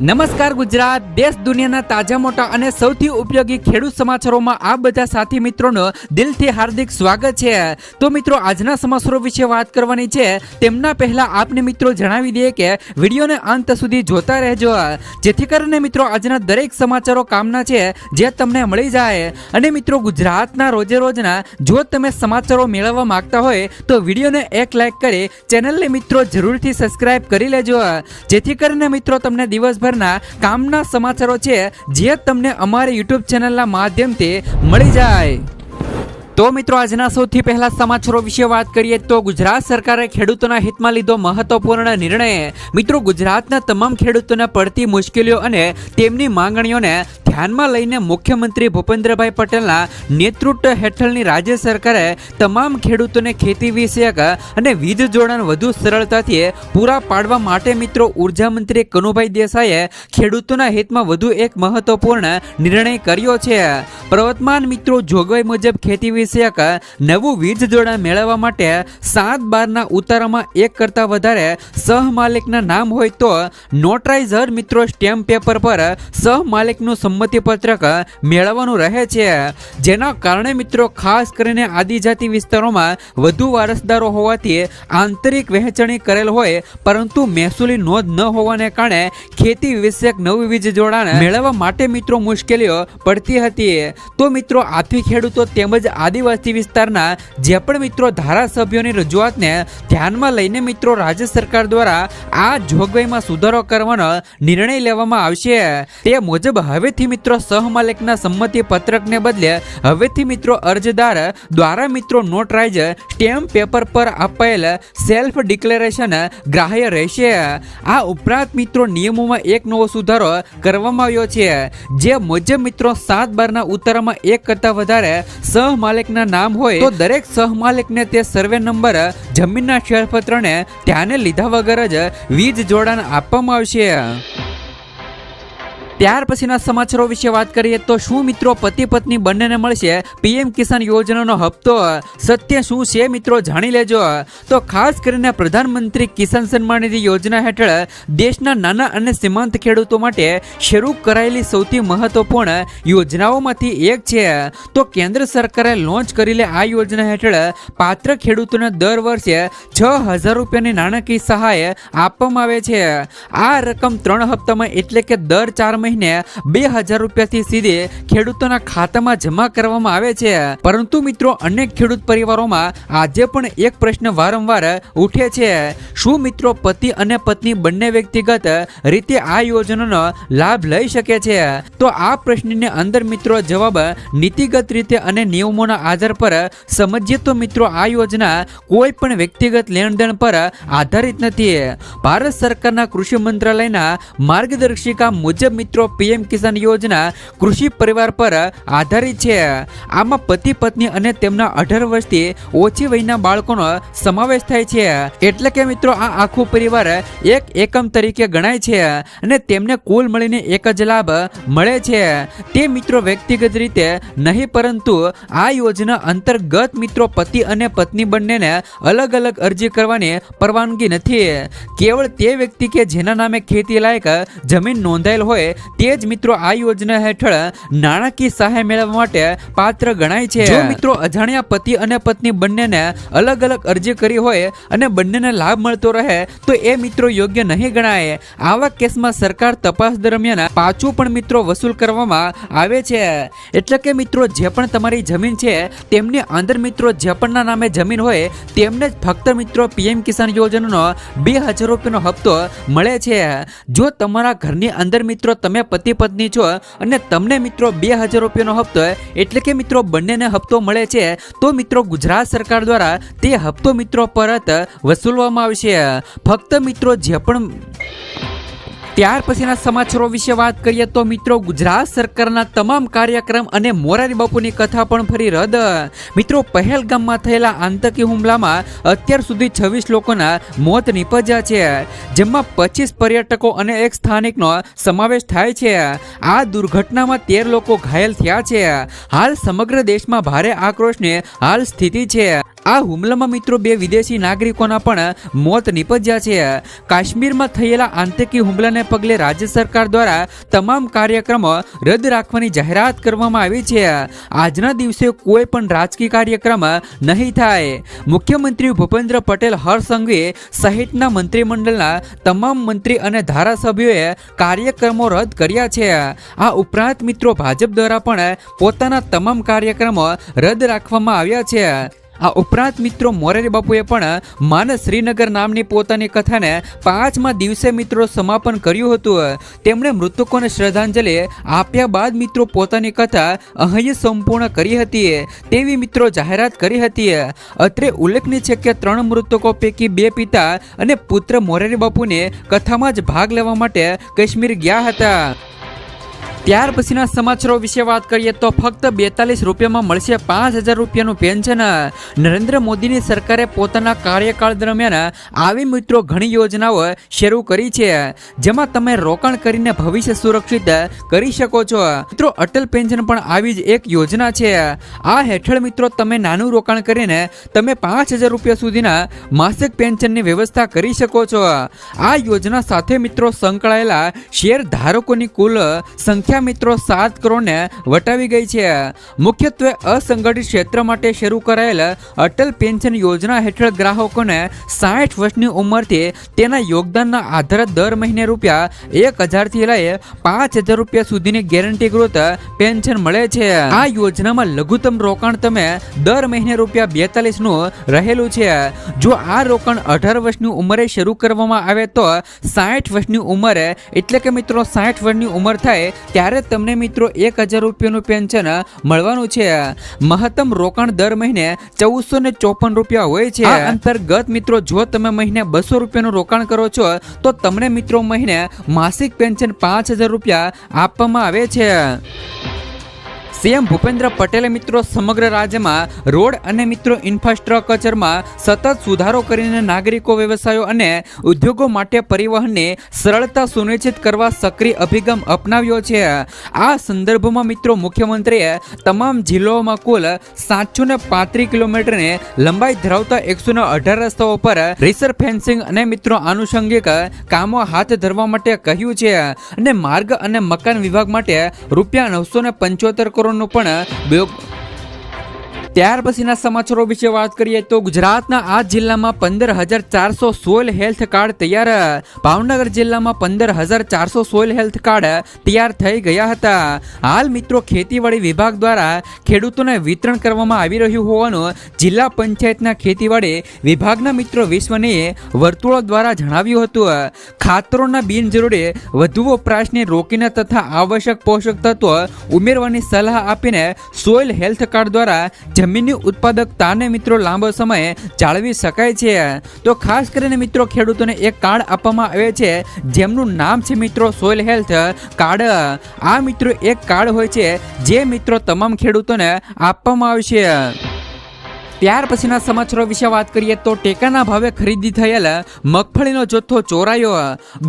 નમસ્કાર ગુજરાત, દેશ દુનિયાના તાજા, મોટા અને સૌથી ઉપયોગી ખેડૂત સમાચારોમાં આ બધા સાથી મિત્રોનો દિલથી હાર્દિક સ્વાગત છે. તો મિત્રો, આજના સમાચારો વિશે વાત કરવાની છે. તેમના પહેલા આપને મિત્રો જણાવી દઈએ કે વિડીયોને અંત સુધી જોતા રહેજો. જેથી કરીને મિત્રો, આજના દરેક સમાચારો કામના છે, જે તમને મળી જાય. અને મિત્રો, ગુજરાતના રોજે રોજના જો તમે સમાચારો મેળવવા માંગતા હોય, તો વિડીયોને એક લાઈક કરી ચેનલને મિત્રો જરૂરથી સબસ્ક્રાઇબ કરી લેજો. જેથી કરીને મિત્રો, તમને દિવસભરના કામના સમાચારો છે જે તમને અમારી યુટ્યુબ ચેનલના માધ્યમથી મળી જાય. તો મિત્રો, આજના સૌથી પહેલા સમાચારો વિશે વાત કરીએ તો ગુજરાત સરકારે ખેડૂતોના હિતમાં લીધો મહત્વપૂર્ણ નિર્ણય. મિત્રો, ગુજરાતના તમામ ખેડૂતોને પડતી મુશ્કેલીઓ અને તેમની માંગણીઓને ધ્યાનમાં લઈને મુખ્યમંત્રી ભૂપેન્દ્રભાઈ પટેલના નેતૃત્વ હેઠળની રાજ્ય સરકારે તમામ ખેડૂતોને ખેતી વિષયક અને વીજ જોડાણ વધુ સરળતાથી પૂરા પાડવા માટે મિત્રો, ઊર્જા મંત્રી કનુભાઈ દેસાઈએ ખેડૂતોના હિતમાં વધુ એક મહત્વપૂર્ણ નિર્ણય કર્યો છે. પ્રવર્તમાન મિત્રો, જોગવાઈ મુજબ ખેતી વિષયક નવું વીજ જોડાણ મેળવવા માટે સાત બારના ઉતારામાં એક કરતાં વધારે સહમાલિકના નામ હોય તો નોટરાઇઝર મિત્રો સ્ટેમ્પ પેપર પર સહમાલિકનું સંમતિપત્રક મેળવવાનું રહે છે. જેના કારણે મિત્રો ખાસ કરીને આદિજાતિ વિસ્તારોમાં વધુ વારસદારો હોવાથી આંતરિક વહેંચણી કરેલ હોય, પરંતુ મહેસૂલી નોંધ ન હોવાને કારણે ખેતી વિષયક નવું વીજ જોડાણ મેળવવા માટે મિત્રો મુશ્કેલીઓ પડતી હતી. તો મિત્રો, આથી ખેડૂતો તેમજ આદિવાસી વિસ્તારના જે પણ મિત્રો ધારાસભ્યોની રજૂઆતને ધ્યાનમાં લઈને મિત્રો રાજ્ય સરકાર દ્વારા આ જોગવાઈમાં સુધારો કરવાનો નિર્ણય લેવામાં આવશે. તે મુજબ હવેથી મિત્રો સહમાલિકના સંમતિ પત્રકને બદલે હવેથી મિત્રો અરજદાર દ્વારા મિત્રો નોટરાઇઝ સ્ટેમ્પ પેપર પર અપાયેલ સેલ્ફ ડિક્લેરેશન ગ્રાહ્ય રહેશે. આ ઉપરાંત મિત્રો નિયમોમાં એક નવો સુધારો કરવામાં આવ્યો છે. જે મુજબ મિત્રો સાત બારના ઉત્તરમાં એક કરતાં વધારે સહમાલિકના નામ હોય તો દરેક સહમાલિકને તે સર્વે નંબર જમીનના શેરપત્રને ધ્યાને લીધા વગર જ વીજ જોડાણ આપવામાં આવશે. ત્યાર પછીના સમાચારો વિશે વાત કરીએ તો શું મિત્રો પતિ પત્ની બંનેને મળશે પીએમ કિસાન યોજનાનો હપ્તો? સત્ય શું છે મિત્રો જાણી લેજો. તો ખાસ કરીને પ્રધાનમંત્રી કિસાન સન્માન નિધિ યોજના હેઠળ દેશના નાના અને સીમાંત ખેડૂતો માટે શરૂ કરાયેલી સૌથી મહત્વપૂર્ણ યોજનાઓમાંથી એક છે. તો કેન્દ્ર સરકારે લોન્ચ કરેલી આ યોજના હેઠળ પાત્ર ખેડૂતોને દર વર્ષે છ હજાર રૂપિયાની નાણાકીય સહાય આપવામાં આવે છે. આ રકમ ત્રણ હપ્તામાં એટલે કે દર ચાર મહિને બે હજાર રૂપિયાથી સીધે ખેડૂતોના ખાતામાં જમા કરવામાં આવે છે. પરંતુ મિત્રો, અનેક ખેડૂત પરિવારોમાં આજે પણ એક પ્રશ્ન વારંવાર ઉઠે છે. શું મિત્રો પતિ અને પત્ની બંને વ્યક્તિગત રીતે આ યોજનાનો લાભ લઈ શકે છે? તો આ પ્રશ્નને અંદર મિત્રો જવાબ નીતિગત રીતે અને નિયમોના આધાર પર સમજીએ તો મિત્રો, આ યોજના કોઈ પણ વ્યક્તિગત લેણદેણ પર આધારિત નથી. ભારત સરકારના કૃષિ મંત્રાલયના માર્ગદર્શિકા મુજબ મિત્રો પીએમ કિસાન યોજના કૃષિ પરિવાર પર આધારિત છે. આમાં પતિ, પત્ની અને તેમના અઢાર વર્ષથી ઓછી વયના બાળકોનો સમાવેશ થાય છે. એટલે કે મિત્રો, આ આખું પરિવાર એક એકમ તરીકે ગણાય છે અને તેમને કુલ મળીને એક જ લાભ મળે છે. તે મિત્રો વ્યક્તિગત રીતે નહીં, પરંતુ આ યોજના અંતર્ગત મિત્રો, પતિ અને પત્ની બંનેને અલગ અલગ અરજી કરવાની પરવાનગી નથી. કેવળ તે વ્યક્તિ કે જેના નામે ખેતી લાયક જમીન નોંધાયેલ હોય તે જ મિત્રો આ યોજના હેઠળ નાણાકીય સહાય મેળવવા માટે પાત્ર ગણાય છે. મિત્રો અજાણ્યા પતિ અને પત્ની બંનેને અલગ અલગ અરજી કરી હોય અને બંનેને લાભ મળતો રહે, તો એ મિત્રો યોગ્ય નહીં ગણાય. આવા કેસમાં સરકાર તપાસ દરમિયાન પાછું પણ મિત્રો વસૂલ કરવામાં આવે છે. એટલે કે મિત્રો જે પણ તમારી જમીન છે, તેમની અંદર મિત્રો જે પણના નામે જમીન હોય, તેમને જ ફક્ત મિત્રો પીએમ કિસાન યોજનાનો બે હજાર રૂપિયાનો હપ્તો મળે છે. જો તમારા ઘરની અંદર મિત્રો તમે પતિ પત્ની છો અને તમને મિત્રો બે હજાર રૂપિયાનો હપ્તો એટલે કે મિત્રો બંનેને હપ્તો મળે છે, તો મિત્રો ગુજરાત સરકાર દ્વારા તે હપ્તો મિત્રો પરત વસૂલવામાં આવશે. ફક્ત મિત્રો જે પણ ત્યાર પછીના સમાચારો વિશે વાત કરીએ તો મિત્રો, ગુજરાત સરકારના તમામ કાર્યક્રમ અને મોરારી બાપુની કથા પણ ફરી રદ. મિત્રો, પહેલગામમાં થયેલા આતંકી હુમલામાં અત્યાર સુધી છવ્વીસ લોકોના મોત નીપજ્યા છે, જેમાં પચીસ પર્યટકો અને એક સ્થાનિકનો સમાવેશ થાય છે. આ દુર્ઘટનામાં તેર લોકો ઘાયલ થયા છે. હાલ સમગ્ર દેશમાં ભારે આક્રોશની હાલ સ્થિતિ છે. આ હુમલામાં મિત્રો બે વિદેશી નાગરિકોના પણ મોત નિપજ્યા છે. કાશ્મીરમાં થયેલા આતંકી હુમલાને પગલે રાજ્ય સરકાર દ્વારા તમામ કાર્યક્રમો રદ રાખવાની જાહેરાત કરવામાં આવી છે. આજના દિવસે કોઈ પણ રાજકીય કાર્યક્રમ નહીં થાય. મુખ્યમંત્રી ભૂપેન્દ્ર પટેલ હર્ષ સહિતના મંત્રીમંડળના તમામ મંત્રી અને ધારાસભ્યોએ કાર્યક્રમો રદ કર્યા છે. આ ઉપરાંત મિત્રો ભાજપ દ્વારા પણ પોતાના તમામ કાર્યક્રમો રદ રાખવામાં આવ્યા છે. આ ઉપરાંત મિત્રો મોરારી બાપુએ પણ માનસ શ્રીનગર નામની પોતાની કથાને પાંચમા દિવસે મિત્રો સમાપન કર્યું હતું. તેમણે મૃતકોને શ્રદ્ધાંજલિ આપ્યા બાદ મિત્રો પોતાની કથા અહીં સંપૂર્ણ કરી હતી. તેવી મિત્રો જાહેરાત કરી હતી. અત્રે ઉલ્લેખનીય છે કે ત્રણ મૃતકો પૈકી બે પિતા અને પુત્ર મોરારી બાપુને કથામાં જ ભાગ લેવા માટે કાશ્મીર ગયા હતા. ત્યાર પછીના સમાચારો વિશે વાત કરીએ તો ફક્ત બેતાલીસ રૂપિયામાં મળશે પાંચ હજાર રૂપિયાનું પેન્શન. નરેન્દ્ર મોદીની સરકારે પોતાના કાર્યકાળ દરમિયાન આવી મિત્રો ઘણી યોજનાઓ શરૂ કરી છે, જેમાં તમે રોકાણ કરીને ભવિષ્ય સુરક્ષિત કરી શકો છો. મિત્રો, અટલ પેન્શન પણ આવી જ એક યોજના છે. આ હેઠળ મિત્રો, તમે નાનું રોકાણ કરીને તમે પાંચ હજાર રૂપિયા સુધીના માસિક પેન્શનની વ્યવસ્થા કરી શકો છો. આ યોજના સાથે મિત્રો સંકળાયેલા શેર ધારકોની કુલ સંખ્યા મિત્રો સાત કરોડને વટાવી ગઈ છે. મુખ્યત્વે અસંગઠિત ક્ષેત્ર માટે શરૂ કરાયેલ અટલ પેન્શન યોજના હેઠળ ગ્રાહકોને સાઠ વર્ષની ઉંમરથી તેના યોગદાનના આધારે દર મહિને રૂપિયા એક હજારથી લઈ પાંચ હજાર રૂપિયા સુધીની ગેરંટીકૃત પેન્શન મળે છે. આ યોજનામાં લઘુત્તમ રોકાણ તમે દર મહિને રૂપિયા બેતાલીસનું રહેલું છે. જો આ રોકાણ અઢાર વર્ષની ઉંમરે શરૂ કરવામાં આવે તો સાઠ વર્ષની ઉંમરે, એટલે કે મિત્રો સાઠ વર્ષની ઉંમર થાય ત્યારે તમને મિત્રો એક હજાર રૂપિયાનું પેન્શન મળવાનું છે. મહત્તમ રોકાણ દર મહિને ચૌદસો ને ચોપન રૂપિયા હોય છે. અંતર્ગત મિત્રો, જો તમે મહિને બસો રૂપિયાનું રોકાણ કરો છો, તો તમને મિત્રો મહિને માસિક પેન્શન પાંચ હજાર રૂપિયા આપવામાં આવે છે. સીએમ ભૂપેન્દ્ર પટેલે મિત્રો સમગ્ર રાજ્યમાં રોડ અને મિત્રો ઇન્ફ્રાસ્ટ્રક્ચરમાં સતત સુધારો કરીને નાગરિકો, વ્યવસાયો અને ઉદ્યોગો માટે પરિવહનને સરળતા સુનિશ્ચિત કરવા સક્રિય અભિગમ અપનાવ્યો છે. આ સંદર્ભમાં મિત્રો મુખ્યમંત્રીએ તમામ જિલ્લાઓમાં કુલ સાતસો ને પાંત્રીસ કિલોમીટરને લંબાઈ ધરાવતા એકસો ને અઢાર રસ્તાઓ પર રિસર ફેન્સિંગ અને મિત્રો આનુષંગિક કામો હાથ ધરવા માટે કહ્યું છે અને માર્ગ અને મકાન વિભાગ માટે રૂપિયા નવસો ને પંચોતેર કરોડનું પણ બેગ ત્યાર પછીના સમાચારો વિશે વાત કરીએ તો ગુજરાતના આ જિલ્લામાં પંદર હજાર ચારસો સોઇલ હેલ્થ કાર્ડ તૈયાર, ભાવનગર જિલ્લામાં પંદર હજાર ચારસો સોઇલ હેલ્થ કાર્ડ તૈયાર થઈ ગયા હતા. હાલ મિત્રો ખેતીવાડી વિભાગ દ્વારા ખેડૂતોને વિતરણ કરવામાં આવી રહ્યું હોવાનું જિલ્લા પંચાયતના ખેતીવાડી વિભાગના મિત્રો વિશ્વની વર્તુળો દ્વારા જણાવ્યું હતું. ખાતરોના બિનજરૂરી વધુ વપરાશને રોકીને તથા આવશ્યક પોષક તત્વો ઉમેરવાની સલાહ આપીને સોઇલ હેલ્થ કાર્ડ દ્વારા જમીનની ઉત્પાદકતાને મિત્રો લાંબો સમય જાળવી શકાય છે. તો ખાસ કરીને મિત્રો ખેડૂતોને એક કાર્ડ આપવામાં આવે છે, જેમનું નામ છે મિત્રો સોઇલ હેલ્થ કાર્ડ. આ મિત્રો એક કાર્ડ હોય છે, જે મિત્રો તમામ ખેડૂતોને આપવામાં આવશે. ત્યાર પછીના સમાચારો વિશે વાત કરીએ તો ટેકાના ભાવે ખરીદી થયેલ મગફળીનો જથ્થો ચોરાયો.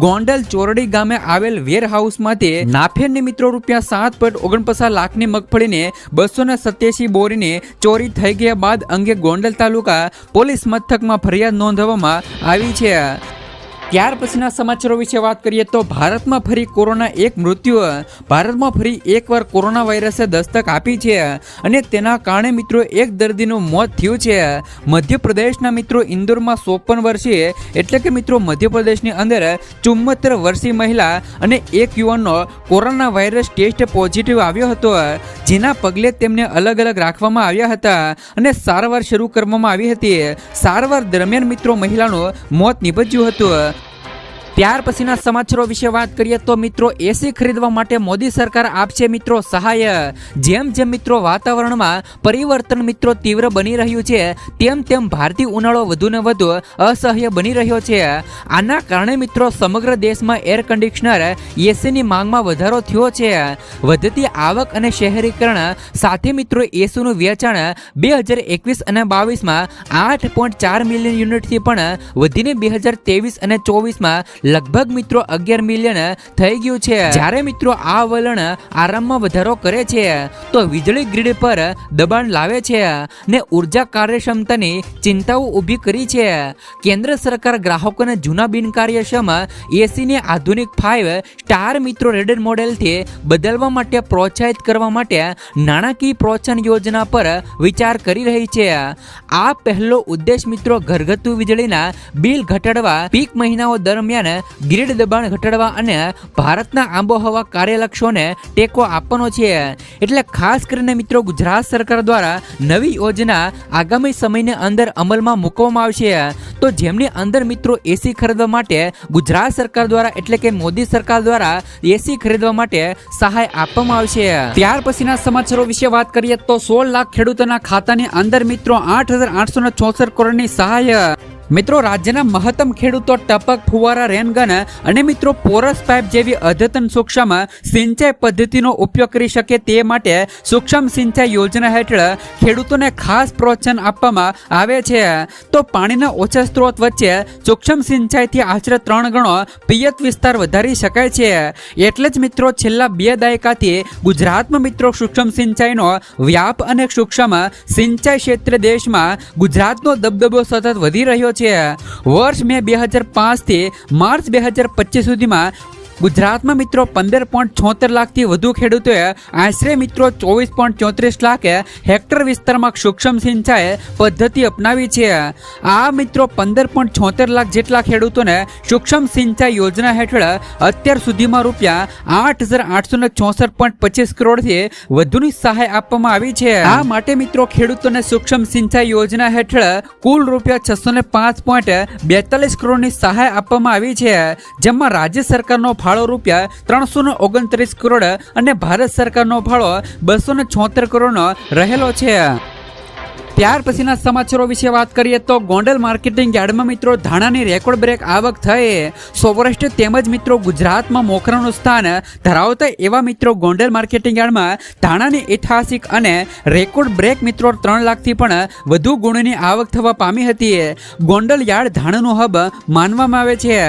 ગોંડલ ચોરડી ગામે આવેલ વેરહાઉસમાંથી હાઉસમાંથી મિત્રો રૂપિયા સાત પોઈન્ટ ઓગણપચાસ લાખની મગફળીને બસો ને સત્યાસી બોરીને ચોરી થઈ ગયા બાદ અંગે ગોંડલ તાલુકા પોલીસ મથકમાં ફરિયાદ નોંધવામાં આવી છે. ત્યાર પછીના સમાચારો વિશે વાત કરીએ તો ભારતમાં ફરી કોરોના એક મૃત્યુ, ભારતમાં ફરી એકવાર કોરોના વાયરસે દસ્તક આપી છે અને તેના કારણે મિત્રો એક દર્દીનું મોત થયું છે. મધ્યપ્રદેશના મિત્રો ઇન્દોરમાં ચોપન વર્ષીય એટલે કે મિત્રો મધ્યપ્રદેશની અંદર ચુમ્મોતેર વર્ષીય મહિલા અને એક યુવાનનો કોરોના વાયરસ ટેસ્ટ પોઝિટિવ આવ્યો હતો, જેના પગલે તેમને અલગ અલગ રાખવામાં આવ્યા હતા અને સારવાર શરૂ કરવામાં આવી હતી. સારવાર દરમિયાન મિત્રો મહિલાનું મોત નીપજ્યું હતું. ત્યાર પછીના સમાચારો વિશે વાત કરીએ તો મિત્રો એસી ખરીદવા માટે મોદી સરકાર આપશે મિત્રો સહાય. જેમ જેમ મિત્રો વાતાવરણમાં પરિવર્તન મિત્રો તીવ્ર બની રહ્યું છે, તેમ તેમ ભારતીય ઉનાળો વધુને વધુ અસહ્ય બની રહ્યો છે. આના કારણે મિત્રો સમગ્ર દેશમાં એર કન્ડિશનર એસીની માંગમાં વધારો થયો છે. વધતી આવક અને શહેરીકરણ સાથે મિત્રો એસીનું વેચાણ બે હજાર એકવીસ અને બાવીસમાં આઠ પોઈન્ટ ચાર મિલિયન યુનિટથી પણ વધીને બે હજાર ત્રેવીસ અને ચોવીસમાં લગભગ મિત્રો અગિયાર મિલિયન થઈ ગયું છે. જ્યારે મિત્રો આ વલણ આરામમાં વધારો કરે છે, તો વીજળી ગ્રીડ પર દબાણ લાવે છે ને ઊર્જા કાર્યક્ષમતાની ચિંતાઓ ઊભી કરી છે. કેન્દ્ર સરકાર ગ્રાહકોને જૂના બિનકાર્યક્ષમ એસીને આધુનિક ફાઇવ સ્ટાર મિત્રો રેડર મોડેલથી બદલવા માટે પ્રોત્સાહિત કરવા માટે નાણાકીય પ્રોત્સાહન યોજના પર વિચાર કરી રહી છે. આ પહેલો ઉદ્દેશ મિત્રો ઘરગથ્થુ વીજળીના બિલ ઘટાડવા પીક મહિનાઓ દરમિયાન ગ્રીડ દબાણ ઘટાડવા અને ભારતના આબોહવા કાર્યલક્ષોને ટેકો આપવાનો છે. એટલે ખાસ કરીને મિત્રો, ગુજરાત સરકાર દ્વારા નવી યોજના આગામી સમયની અંદર અમલમાં મૂકવામાં આવશે. તો જેમની અંદર મિત્રો એસી ખરીદવા માટે ગુજરાત સરકાર દ્વારા એટલે કે મોદી સરકાર દ્વારા એસી ખરીદવા માટે સહાય આપવામાં આવશે. ત્યાર પછીના સમાચારો વિશે વાત કરીએ તો સોળ લાખ ખેડૂતોના ખાતાની અંદર મિત્રો આઠ હજાર આઠસો ને ચોસઠ કરોડની સહાય મિત્રો, રાજ્યના મહત્તમ ખેડૂતો ટપક, ફુવારા, રેનગન અને મિત્રો, પોરસ પાઇપ જેવી અદ્યતન સૂક્ષ્મ સિંચાઈ પદ્ધતિનો ઉપયોગ કરી શકે તે માટે સૂક્ષ્મ સિંચાઈ યોજના હેઠળ ખેડૂતોને ખાસ પ્રોત્સાહન આપવામાં આવે છે. તો પાણીના ઓછા સ્ત્રોત વચ્ચે સૂક્ષ્મ સિંચાઈથી આશરે ત્રણ ગણો પિયત વિસ્તાર વધારી શકાય છે. એટલે જ મિત્રો, છેલ્લા બે દાયકાથી ગુજરાતમાં મિત્રો, સૂક્ષ્મ સિંચાઈનો વ્યાપ અને સૂક્ષ્મ સિંચાઈ ક્ષેત્રે દેશમાં ગુજરાતનો દબદબો સતત વધી રહ્યો છે. વર્ષ મે બે હજાર પાંચથી માર્ચ બે હજાર પચીસ સુધીમાં ગુજરાતમાં મિત્રો પંદર પોઈન્ટ છોતેર લાખથી વધુ ખેડૂતોએ આશરે મિત્રો ચોવીસ પોઈન્ટ ચોત્રીસ લાખે હેક્ટર વિસ્તારમાં સૂક્ષ્મ સિંચાઈ પદ્ધતિ અપનાવી છે. આ મિત્રો પંદર પોઈન્ટ છોતેર લાખ જેટલા ખેડૂતોને સૂક્ષ્મ સિંચાઈ યોજના હેઠળ અત્યાર સુધીમાં રૂપિયા આઠ હજાર આઠસો ને ચોસઠ પોઈન્ટ પચીસ કરોડથી વધુની સહાય આપવામાં આવી છે. આ માટે મિત્રો ખેડૂતોને સૂક્ષ્મ સિંચાઈ યોજના હેઠળ કુલ રૂપિયા છસો ને પાંચ પોઈન્ટ બેતાલીસ કરોડની સહાય આપવામાં આવી છે, જેમાં રાજ્ય સરકારનો ફાળો રૂપિયા ત્રણસો ઓગણત્રીસ કરોડ અને ભારત સરકારનો ફાળો બસો ને કરોડનો રહેલો છે. ત્યાર પછીના સમાચારો વિશે વાત કરીએ તો ગોંડલ માર્કેટિંગ યાર્ડમાં મિત્રો ધાણાની રેકોર્ડ બ્રેક આવક થયે સૌરાષ્ટ્ર તેમજ મિત્રો ગુજરાતમાં મોખરાનું સ્થાન ધરાવતા એવા મિત્રો ગોંડલ માર્કેટિંગ યાર્ડમાં ધાણાની ઐતિહાસિક અને રેકોર્ડ બ્રેક મિત્રો ત્રણ લાખથી પણ વધુ ગુણની આવક થવા પામી હતી. ગોંડલ યાર્ડ ધાણાનું હબ માનવામાં આવે છે.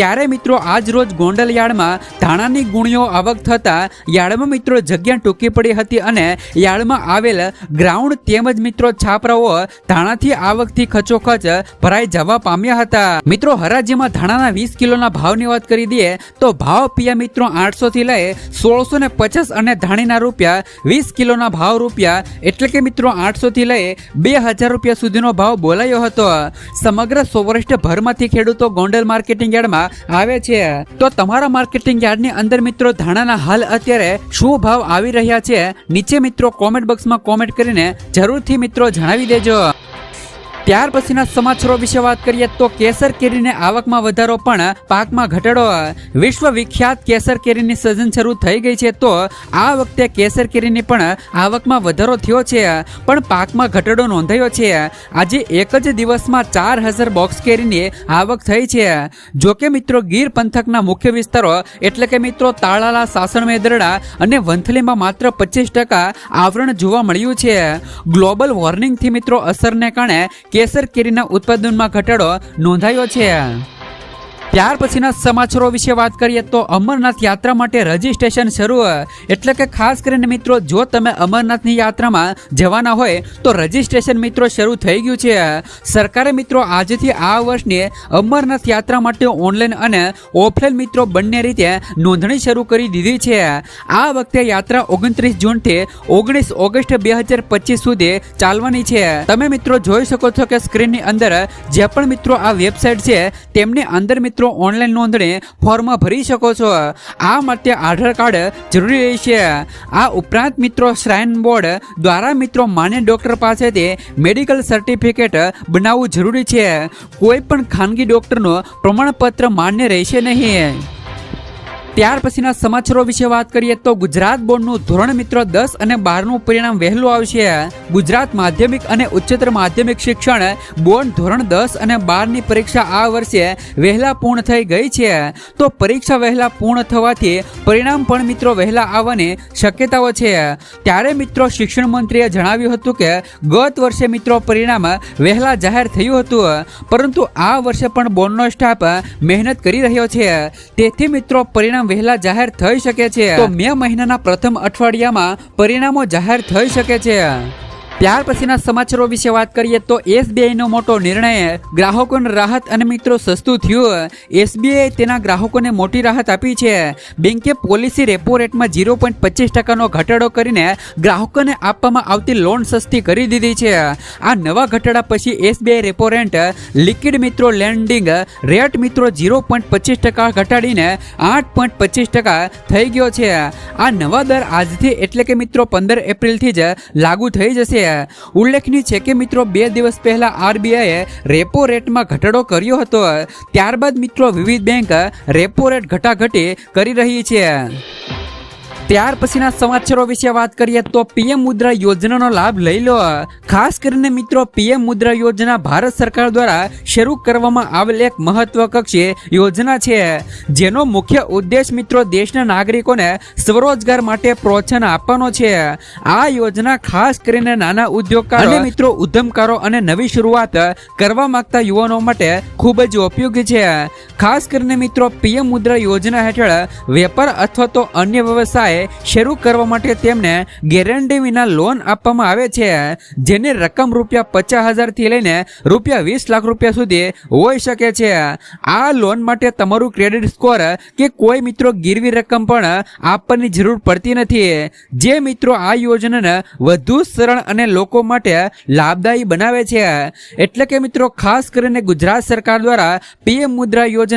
ત્યારે મિત્રો આજ રોજ ગોંડલ યાર્ડમાં ધાણાની ગુણીઓ આવક થતા યાર્ડમાં મિત્રો જગ્યા ટૂંકી પડી હતી અને યાર્ડમાં આવેલ ગ્રાઉન્ડ તેમજ મિત્રો છાપરાઓ ધાણાથી આવકથી ખચોખચ ભરાઈ જવા પામ્યા હતા. મિત્રો, હરાજીમાં ધાણાના વીસ કિલોના ભાવની વાત કરી દઈએ, તો ભાવ પિયા મિત્રો આઠસો થી લઈ સોળસો ને પચાસ અને ધાણીના રૂપિયા વીસ કિલોના ભાવ રૂપિયા એટલે કે મિત્રો આઠસો થી લઈ બે હજાર રૂપિયા સુધીનો ભાવ બોલાયો હતો. સમગ્ર સૌરાષ્ટ્ર ભરમાંથી ખેડૂતો ગોંડલ માર્કેટિંગ યાર્ડમાં આવે છે. તો તમારા માર્કેટિંગ યાર્ડની અંદર મિત્રો ધાણાના હાલ અત્યારે શું ભાવ આવી રહ્યા છે? નીચે મિત્રો કોમેન્ટ બોક્સમાં કોમેન્ટ કરીને જરૂરથી મિત્રો જણાવી દેજો. ત્યાર પછીના સમાચારો વિશે વાત કરીએ તો કેસર કેરીની આવકમાં વધારો પણ પાકમાં ઘટાડો. વિશ્વ વિખ્યાત કેસર કેરીની સિઝન શરૂ થઈ ગઈ છે તો આ વખતે કેસર કેરીની પણ આવકમાં વધારો થયો છે, પણ પાકમાં ઘટાડો નોંધાયો છે. આજે એક જ દિવસમાં ચાર હજાર બોક્સ કેરીની આવક થઈ છે. જો કે મિત્રો, ગીર પંથકના મુખ્ય વિસ્તારો એટલે કે મિત્રો, તાળાલા, સાસણ મેદરડા અને વંથલીમાં માત્ર પચીસ ટકા આવરણ જોવા મળ્યું છે. ગ્લોબલ વોર્નિંગથી મિત્રો અસરને કારણે કેસર કેરીના ઉત્પાદનમાં ઘટાડો નોંધાયો છે. ત્યાર પછીના સમાચારો વિશે વાત કરીએ તો અમરનાથ યાત્રા માટે રજીસ્ટ્રેશન શરૂ એટલે કે ખાસ કરીને મિત્રો, જો તમે અમરનાથની યાત્રામાં જવાના હોય, તો રજીસ્ટ્રેશન મિત્રો શરૂ થઈ ગયું છે. સરકારે મિત્રો, આજથી આ વર્ષની અમરનાથ યાત્રા માટે ઓનલાઈન અને ઓફલાઈન મિત્રો બંને રીતે નોંધણી શરૂ કરી દીધી છે. આ વખતે યાત્રા ઓગણત્રીસ જૂનથી ઓગણીસ ઓગસ્ટ બે હજાર પચીસ સુધી ચાલવાની છે. તમે મિત્રો જોઈ શકો છો કે સ્ક્રીનની અંદર જે પણ મિત્રો આ વેબસાઇટ છે, તેમની અંદર મિત્રો ઓનલાઈન નોંધણી ફોર્મ ભરી શકો છો. આ માટે આધાર કાર્ડ જરૂરી રહેશે આ ઉપરાંત મિત્રો, શ્રાઇન બોર્ડ દ્વારા મિત્રો માન્ય ડૉક્ટર પાસેથી મેડિકલ સર્ટિફિકેટ બનાવવું જરૂરી છે. કોઈ પણ ખાનગી ડૉક્ટરનું પ્રમાણપત્ર માન્ય રહેશે નહીં. ત્યાર પછીના સમાચારો વિશે વાત કરીએ તો ગુજરાત બોર્ડનું ધોરણ મિત્રો દસ અને બારનું પરિણામ વહેલું આવશે. ગુજરાત માધ્યમિક અને ઉચ્ચતર માધ્યમિક શિક્ષણ બોર્ડ ધોરણ દસ અને બારની પરીક્ષા આ વર્ષે વહેલા પૂર્ણ થઈ ગઈ છે. તો પરીક્ષા વહેલા પૂર્ણ થવાથી પરિણામ પણ મિત્રો વહેલા આવવાની શક્યતાઓ છે. ત્યારે મિત્રો શિક્ષણ મંત્રીએ જણાવ્યું હતું કે ગત વર્ષે મિત્રો પરિણામ વહેલા જાહેર થયું હતું, પરંતુ આ વર્ષે પણ બોર્ડનો સ્ટાફ મહેનત કરી રહ્યો છે. તેથી મિત્રો પરિણામ વહેલા જાહેર થઈ શકે છે. તો મે મહિનાના પ્રથમ અઠવાડિયામાં પરિણામો જાહેર થઈ શકે છે. ત્યાર પછીના સમાચારો વિશે વાત કરીએ તો એસબીઆઈનો મોટો નિર્ણય, ગ્રાહકોને રાહત અને મિત્રો સસ્તું થયું. એસબીઆઈ તેના ગ્રાહકોને મોટી રાહત આપી છે. બેંકે પોલિસી રેપો રેટમાં ઝીરો પોઈન્ટ પચીસ ટકાનો ઘટાડો કરીને ગ્રાહકોને આપવામાં આવતી લોન સસ્તી કરી દીધી છે. આ નવા ઘટાડા પછી એસબીઆઈ રેપો રેટ લિક્વિડ મિત્રો લેન્ડિંગ, રેટ મિત્રો ઝીરો પોઈન્ટ પચીસ ટકા ઘટાડીને આઠ પોઈન્ટ પચીસ ટકા થઈ ગયો છે. આ નવા દર આજથી એટલે કે મિત્રો પંદર એપ્રિલથી જ લાગુ થઈ જશે. ઉલ્લેખનીય છે કે મિત્રો, બે દિવસ પહેલા આરબીઆઈએ રેપો રેટમાં ઘટાડો કર્યો હતો. ત્યારબાદ મિત્રો, વિવિધ બેંક રેપો રેટ ઘટાઘટી કરી રહી છે. ત્યાર પછીના સમાચારો વિશે વાત કરીએ તો પીએમ મુદ્રા યોજનાનો લાભ લઈ લો. ખાસ કરીને મિત્રો પીએમ મુદ્રા યોજના ભારત સરકાર દ્વારા શરૂ કરવામાં આવેલ એક મહત્વકક્ષી યોજના છે જેનો મુખ્ય ઉદ્દેશ મિત્રો દેશના નાગરિકોને સ્વરોજગાર માટે પ્રોત્સાહન આપવાનો છે. આ યોજના ખાસ કરીને નાના ઉદ્યોગકારો અને મિત્રો ઉદ્યમકારો અને નવી શરૂઆત કરવા માંગતા યુવાનો માટે ખૂબ જ ઉપયોગી છે. ખાસ કરીને મિત્રો, પીએમ મુદ્રા યોજના હેઠળ વેપાર અથવા તો અન્ય વ્યવસાય શરૂ કરવા માટે તેમને ગેરંટી વિના લોન આપવામાં આવે છે, જેની રકમ રૂપિયા પચાસ હજારથી લઈને રૂપિયા વીસ લાખ રૂપિયા સુધી હોઈ શકે છે. આ લોન માટે તમારું ક્રેડિટ સ્કોર કે કોઈ મિત્રો ગીરવી રકમ પણ આપવાની જરૂર પડતી નથી. જે મિત્રો આ યોજનાને વધુ સરળ અને લોકો માટે લાભદાયી બનાવે છે. એટલે કે મિત્રો, ખાસ કરીને ગુજરાત સરકાર દ્વારા પીએમ મુદ્રા યોજના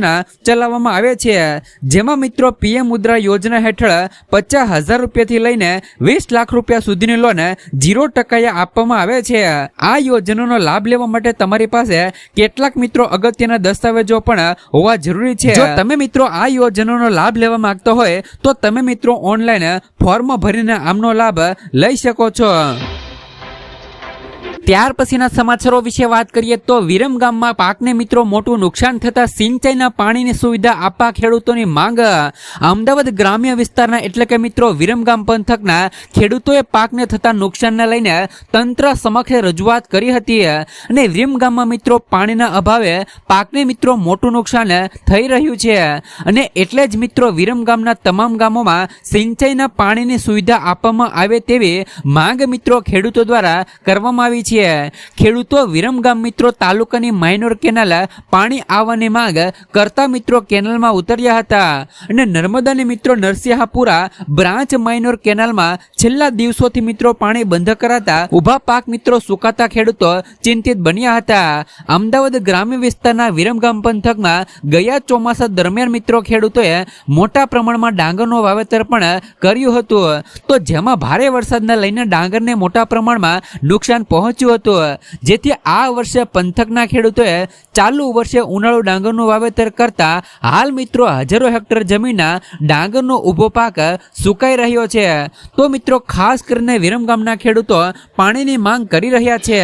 ચલાવવામાં આવે છે. જેમાં મિત્રો પીએમ મુદ્રા યોજના હેઠળ પચાસ હજાર રૂપિયાથી લઈને વીસ લાખ રૂપિયા સુધીની લોન જીરો ટકાએ આપવામાં આવે છે. આ યોજનાનો લાભ લેવા માટે તમારી પાસે કેટલાક મિત્રો અગત્યના દસ્તાવેજો પણ હોવા જરૂરી છે. તમે મિત્રો આ યોજનાનો લાભ લેવા માંગતા હોય, તો તમે મિત્રો ઓનલાઈન ફોર્મ ભરીને આમનો લાભ લઈ શકો છો. ત્યાર પછીના સમાચારો વિશે વાત કરીએ તો વિરમ ગામમાં પાકને મિત્રો મોટું નુકસાન થતા સિંચાઈના પાણીની સુવિધા આપવા ખેડૂતોની માંગ. અમદાવાદ ગ્રામ્ય વિસ્તારના એટલે કે મિત્રો વિરમગામ પંથકના ખેડૂતોએ પાકને થતા નુકસાનને લઈને તંત્ર સમક્ષ રજૂઆત કરી હતી. અને વિરમગામમાં મિત્રો પાણીના અભાવે પાકને મિત્રો મોટું નુકસાન થઈ રહ્યું છે. અને એટલે જ મિત્રો વિરમગામના તમામ ગામોમાં સિંચાઈના પાણીની સુવિધા આપવામાં આવે તેવી માંગ મિત્રો ખેડૂતો દ્વારા કરવામાં આવી છે. ખેડૂતો વિરમગામ મિત્રો તાલુકાની માઇનોર કેનાલ પાણી આવવાની માંગ કરતા મિત્રો કેનાલમાં ઉતર્યા હતા. અને નર્મદાની મિત્રો નરસિંહાપુરા બ્રાન્ચ માઇનોર કેનાલમાં છેલ્લા દિવસોથી મિત્રો પાણી બંધ કરાતા ઊભા પાક મિત્રો સુકાતા ખેડૂતો ચિંતિત બન્યા હતા. અમદાવાદ ગ્રામ્ય વિસ્તારના વિરમગામ પંથકમાં ગયા ચોમાસા દરમિયાન મિત્રો ખેડૂતોએ મોટા પ્રમાણમાં ડાંગરનું વાવેતર પણ કર્યું હતું. તો જેમાં ભારે વરસાદને લઈને ડાંગરને મોટા પ્રમાણમાં નુકસાન પહોંચ્યું હતું. જેથી આ વર્ષે પંથકના ખેડૂતોએ ચાલુ વર્ષે ઉનાળુ ડાંગરનું વાવેતર કરતા હાલ મિત્રો હજારો હેક્ટર જમીનના ડાંગરનો ઊભો પાક સુકાઈ રહ્યો છે. તો મિત્રો ખાસ કરીને વિરમગામના ખેડૂતો પાણીની માંગ કરી રહ્યા છે.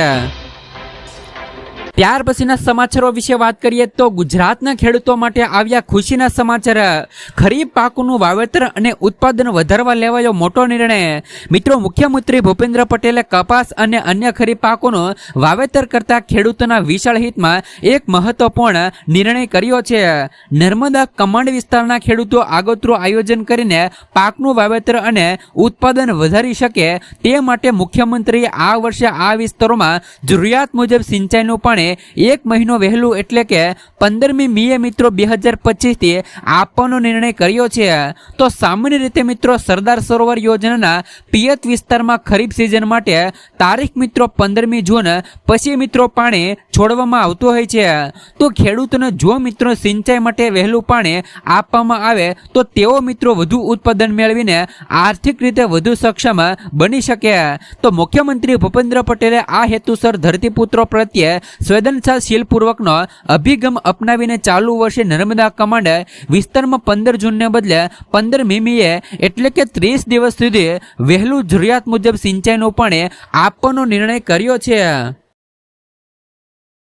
ત્યાર પછીના સમાચારો વિશે વાત કરીએ તો ગુજરાતના ખેડૂતો માટે આવ્યા ખુશીના સમાચાર. ખરીફ પાકોનું વાવેતર અને ઉત્પાદન વધારવા લેવાયો મોટો નિર્ણય. મિત્રો, મુખ્યમંત્રી ભૂપેન્દ્ર પટેલે કપાસ અને અન્ય ખરીફ પાકોનું વાવેતર કરતા ખેડૂતોના વિશાળ હિતમાં એક મહત્વપૂર્ણ નિર્ણય કર્યો છે. નર્મદા કમાન્ડ વિસ્તારના ખેડૂતો આગોતરું આયોજન કરીને પાકનું વાવેતર અને ઉત્પાદન વધારી શકે તે માટે મુખ્યમંત્રીએ આ વર્ષે આ વિસ્તારોમાં જરૂરિયાત મુજબ સિંચાઈનું પાણી એક મહિનો વહેલું એટલે કે પંદરમી મીએ મિત્રો બે હજાર પચીસથી આપવાનો નિર્ણય કર્યો છે. તો સામાન્ય રીતે મિત્રો સરદાર સરોવર યોજનાના પિયત વિસ્તારમાં ખરીફ સિઝન માટે તારીખ મિત્રો પંદરમી જૂન પછી મિત્રો પાણી છોડવામાં આવતું હોય છે. તો ખેડૂતોને જો મિત્રો સિંચાઈ માટે વહેલું પાણી આપવામાં આવે, તો તેઓ મિત્રો વધુ ઉત્પાદન મેળવીને આર્થિક રીતે વધુ સક્ષમ બની શકે. તો મુખ્યમંત્રી ભૂપેન્દ્ર પટેલે આ હેતુસર ધરતીપુત્રો પ્રત્યે સંવેદનશીલપૂર્વકનો અભિગમ અપનાવીને ચાલુ વર્ષે નર્મદા કમાન્ડ વિસ્તારમાં પંદર જૂનને બદલે પંદર મીમીએ એટલે કે ત્રીસ દિવસ સુધી વહેલું જરૂરિયાત મુજબ સિંચાઈનું પણ આપવાનો નિર્ણય કર્યો છે.